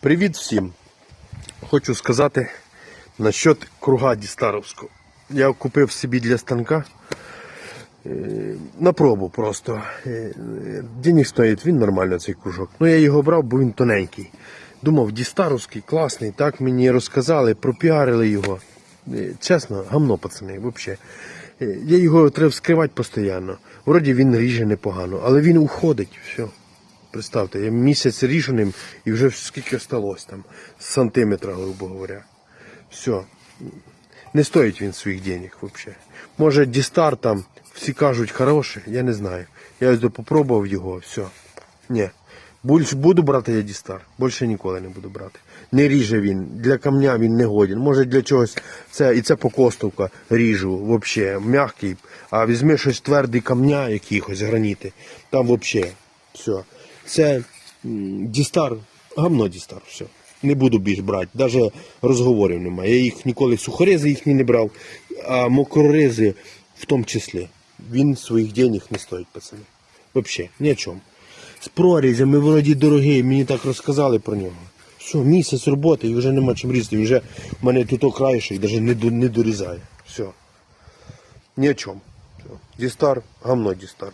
Привіт всім! Хочу сказати насчет круга Дістаровського. Я купив собі для станка е, на пробу просто. Е, Денег стоїть, він нормально цей кружок. Ну я його брав, бо він тоненький. Думав, Дістаровський, класний, так мені розказали, пропіарили його. Е, Чесно, гамно, пацани, взагалі. Я його треба вскривати постійно. Вроді він ріже непогано, але він уходить, все. Представте, я місяць ріжу ним і вже скільки сталося там, з сантиметра, грубо говоря. Все. Не стоїть він своїх денег взагалі. Може, Дістар там, всі кажуть, хороший, я не знаю. Я ось попробував його, все. Ні. Більш буду брати я Дістар. Більше ніколи не буду брати. Не ріже він. Для камня він не годен. Може для чогось це і це покостовка ріжу взагалі. М'який. А візьми щось твердий камня, якихось граніти. Там взагалі. Все. Це Дістар, гамно Дістар, все. Не буду більш брати, навіть розговорів немає. Я їх ніколи сухоризи їхні не брав, а мокроризи в тому числі. Він своїх денег не стоїть, пацани. Взагалі, ні о чому. З прорізями вроді дорогий, мені так розказали про нього. Все, місяць роботи і вже нема чим різати. Він вже в мене тут окраїше і навіть не дорізає. Все. Ні о чому. Дістар, гамно Дістар.